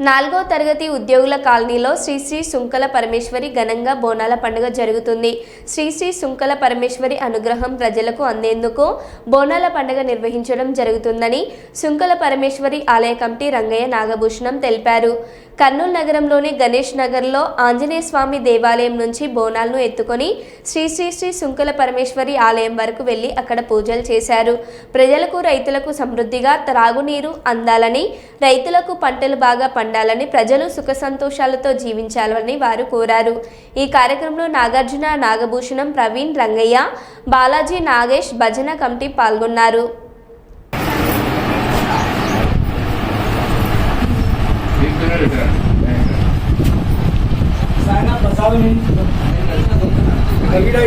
నాలుగో తరగతి ఉద్యోగుల కాలనీలో శ్రీ శ్రీ సుంకల పరమేశ్వరి ఘనంగా బోనాల పండుగ జరుగుతుంది. శ్రీ శ్రీ సుంకల పరమేశ్వరి అనుగ్రహం ప్రజలకు అందేందుకు బోనాల పండుగ నిర్వహించడం జరుగుతుందని సుంకల పరమేశ్వరి ఆలయ కమిటీ రంగయ్య నాగభూషణం తెలిపారు. కర్నూలు నగరంలోని గణేష్ నగర్లో ఆంజనేయ స్వామి దేవాలయం నుంచి బోనాలను ఎత్తుకొని శ్రీ శ్రీ శ్రీ సుంకల పరమేశ్వరి ఆలయం వరకు వెళ్ళి అక్కడ పూజలు చేశారు. ప్రజలకు రైతులకు సమృద్ధిగా త్రాగునీరు అందాలని రైతులకు పంటలు బాగా పండాలని ప్రజలు సుఖ సంతోషాలతో జీవించాలని వారు కోరారు. ఈ కార్యక్రమంలో నాగార్జున నాగభూషణం ప్రవీణ్ రంగయ్య బాలాజీ నాగేష్ భజన కమిటీ పాల్గొన్నారు. ఈడ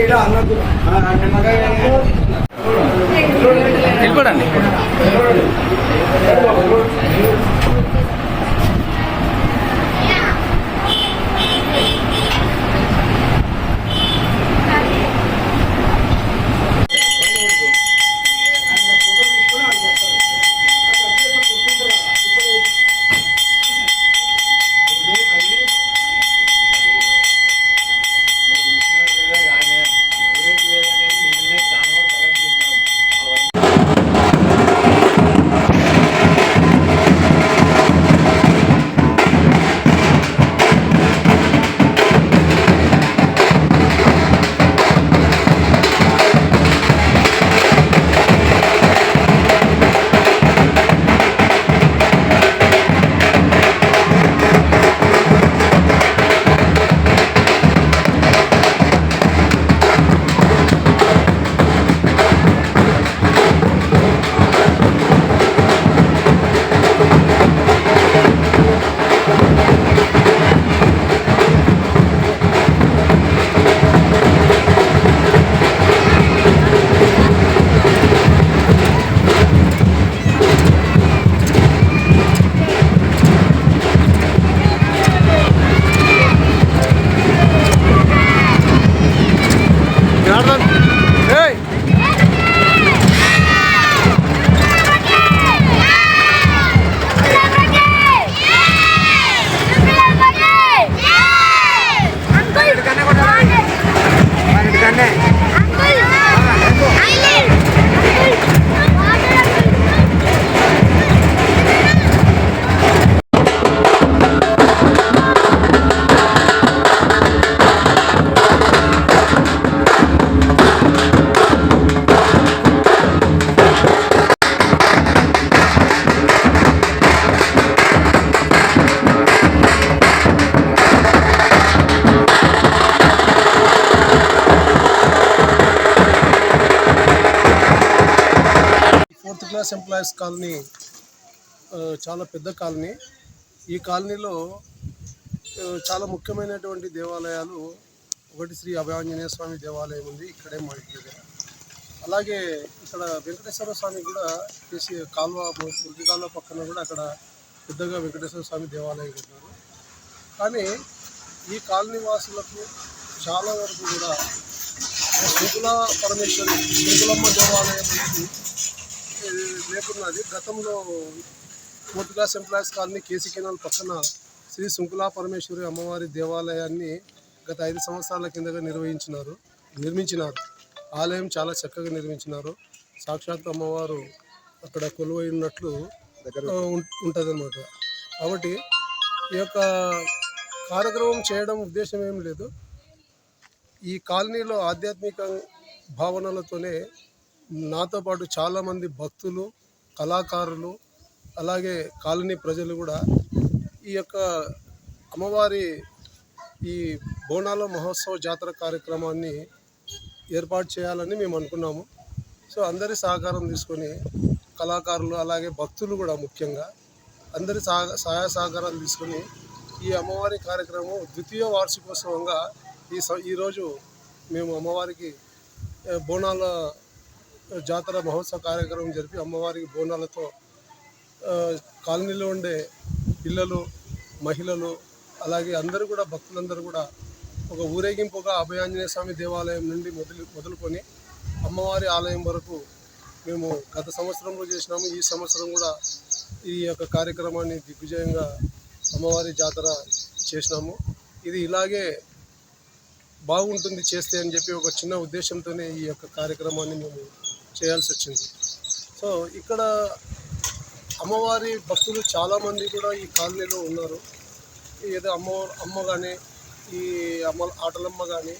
క్లాస్ ఎంప్లాయీస్ కాలనీ చాలా పెద్ద కాలనీ. ఈ కాలనీలో చాలా ముఖ్యమైనటువంటి దేవాలయాలు ఒకటి శ్రీ అభయాంజనేయ స్వామి దేవాలయం ఉంది ఇక్కడే మా ఇంటి దగ్గర. అలాగే ఇక్కడ వెంకటేశ్వర స్వామి కూడా చేసి కాల్వ మురికి కాల్వ పక్కన కూడా అక్కడ పెద్దగా వెంకటేశ్వర స్వామి దేవాలయం కట్టారు కానీ ఈ కాలనీ వాసులకు చాలా వరకు కూడా శ్రీకుల పరమేశ్వరి శ్రీకులమ్మ దేవాలయం లేకున్నది గతంలో fourth class employees colony KC canal పక్కన శ్రీ శృంకులా పరమేశ్వరి అమ్మవారి దేవాలయాన్ని గత ఐదు సంవత్సరాల కిందగా నిర్వహించినారు నిర్మించినారు. ఆలయం చాలా చక్కగా నిర్మించినారు. సాక్షాత్ అమ్మవారు అక్కడ కొలువై ఉన్నట్లు ఉంటుంది అనమాట కాబట్టి ఈ యొక్క కార్యక్రమం చేయడం ఉద్దేశం ఏం లేదు. ఈ కాలనీలో ఆధ్యాత్మిక భావనలతోనే నాతో పాటు చాలామంది భక్తులు కళాకారులు అలాగే కాలనీ ప్రజలు కూడా ఈ యొక్క అమ్మవారి ఈ బోనాల మహోత్సవ జాతర కార్యక్రమాన్ని ఏర్పాటు చేయాలని మేము అనుకున్నాము. సో అందరి సహకారం తీసుకొని కళాకారులు అలాగే భక్తులు కూడా ముఖ్యంగా అందరి సహ సహాయ సహకారాలు తీసుకొని ఈ అమ్మవారి కార్యక్రమం ద్వితీయ వార్షికోత్సవంగా ఈ స ఈరోజు మేము అమ్మవారికి బోనాల జాతర మహోత్సవ కార్యక్రమం జరిపి అమ్మవారికి బోనాలతో కాలనీలో ఉండే పిల్లలు మహిళలు అలాగే అందరూ కూడా భక్తులందరూ కూడా ఒక ఊరేగింపుగా అభయాంజనేయ స్వామి దేవాలయం నుండి మొదలు మొదలుకొని అమ్మవారి ఆలయం వరకు మేము గత సంవత్సరంలో చేసినాము. ఈ సంవత్సరం కూడా ఈ యొక్క కార్యక్రమాన్ని దిగ్విజయంగా అమ్మవారి జాతర చేసినాము. ఇది ఇలాగే బాగుంటుంది చేస్తే అని చెప్పి ఒక చిన్న ఉద్దేశంతోనే ఈ యొక్క కార్యక్రమాన్ని మేము చేయాల్సి వచ్చింది సో ఇక్కడ అమ్మవారి భక్తులు చాలామంది కూడా ఈ కాలనీలో ఉన్నారు. ఏదో అమ్మ అమ్మ కానీ ఈ అమ్మ ఆటలమ్మ కానీ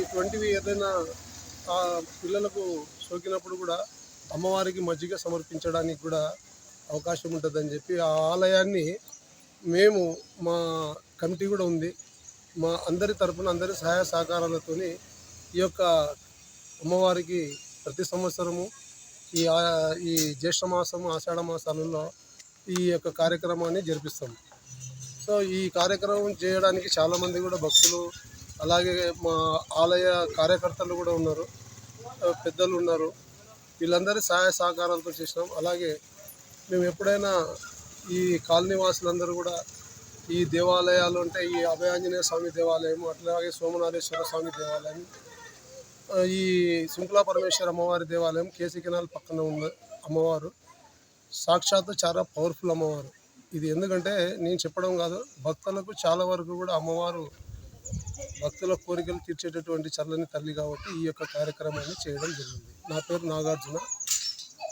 ఇటువంటివి ఏదైనా పిల్లలకు సోకినప్పుడు కూడా అమ్మవారికి మజ్జిగ సమర్పించడానికి కూడా అవకాశం ఉంటుందని చెప్పి ఆ ఆలయాన్ని మేము మా కమిటీ కూడా ఉంది. మా అందరి తరఫున అందరి సహాయ సహకారాలతోని ఈ యొక్క అమ్మవారికి ప్రతి సంవత్సరము ఈ ఈ జ్యేష్ఠ మాసము ఆషాఢ మాసాలలో ఈ యొక్క కార్యక్రమాన్ని జరిపిస్తాం సో ఈ కార్యక్రమం చేయడానికి చాలామంది కూడా భక్తులు అలాగే మా ఆలయ కార్యకర్తలు కూడా ఉన్నారు. పెద్దలు ఉన్నారు. వీళ్ళందరి సహాయ సహకారాలతో చేసినాం. అలాగే మేము ఎప్పుడైనా ఈ కాలనీ వాసులందరూ కూడా ఈ దేవాలయాలు అంటే ఈ అభయాంజనేయ స్వామి దేవాలయం అట్లాగే సోమనాథేశ్వర స్వామి దేవాలయం ఈ శృంఖలా పరమేశ్వర అమ్మవారి దేవాలయం కేసీ కెనాల్ పక్కన ఉన్న అమ్మవారు. సాక్షాత్తు చాలా పవర్ఫుల్ అమ్మవారు. ఇది ఎందుకంటే నేను చెప్పడం కాదు భక్తులకు చాలా వరకు కూడా అమ్మవారు భక్తుల కోరికలు తీర్చేటటువంటి చల్లని తల్లి కాబట్టి ఈ యొక్క కార్యక్రమాన్ని చేయడం జరిగింది. నా పేరు నాగార్జున.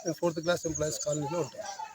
నేను ఫోర్త్ క్లాస్ ఎంప్లాయీస్ కాలనీలో ఉంటాను.